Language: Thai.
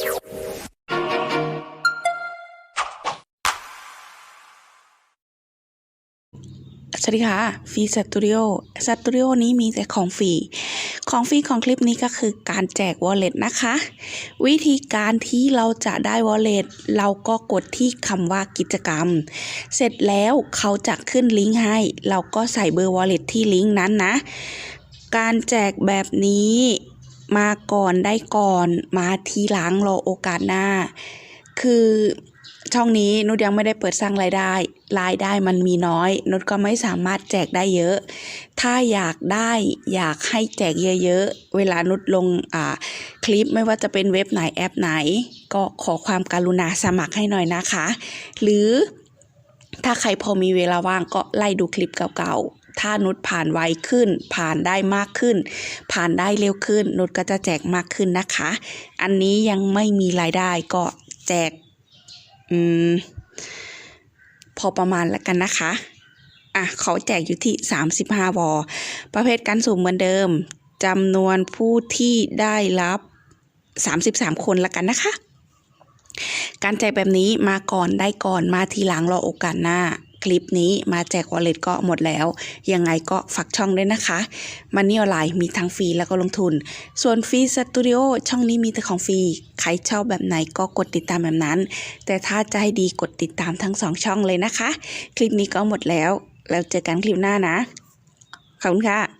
สวัสดีค่ะฟรีสตูดิโอสตูดิโอนี้มีแต่ของฟรี ของฟรีของคลิปนี้ก็คือการแจก wallet นะคะ วิธีการที่เราจะได้ wallet เราก็กดที่คำว่ากิจกรรม เสร็จแล้วเขาจะขึ้นลิงก์ให้ เราก็ใส่เบอร์ wallet ที่ลิงก์นั้นนะ การแจกแบบนี้ มาก่อนได้ก่อนมาทีหลังรอโอกาสหน้า คือช่องนี้นุชยังไม่ได้เปิดสร้างรายได้ รายได้มันมีน้อย นุชก็ไม่สามารถแจกได้เยอะ ถ้าอยากได้อยากให้แจกเยอะๆ เวลานุชลงอ่าคลิปไม่ว่าจะเป็นเว็บไหนแอปไหน ก็ขอความการุณาสมัครให้หน่อยนะคะ หรือถ้าใครพอมีเวลาว่างก็ไล่ดูคลิปเก่าๆ ถ้านุชผ่านไวขึ้น ผ่านได้มากขึ้น ผ่านได้เร็วขึ้น นุชก็จะแจกมากขึ้นนะคะ อันนี้ยังไม่มีรายได้ก็แจกอืมพอประมาณแล้วกันนะคะ อะเขาแจกอยู่ที่ 35 วอ ประเภทการสุ่มเหมือนเดิมจำนวนผู้ที่ได้รับ 33 คนละกันนะคะ การแจกแบบนี้มาก่อนได้ก่อนมาทีหลังรอโอกาสหน้า คลิปนี้มาแจกวอลเล็ตก็หมดแล้ว ยังไงก็ฝากช่องด้วยนะคะมันนี่ออนไลน์มีทั้งฟรีแล้วก็ลงทุน ส่วนฟรีสตูดิโอช่องนี้มีแต่ของฟรี ใครชอบแบบไหนก็กดติดตามแบบนั้น แต่ถ้าจะให้ดีกดติดตามทั้งสองช่องเลยนะคะ คลิปนี้ก็หมดแล้ว แล้วเจอกันคลิปหน้านะ ขอบคุณค่ะ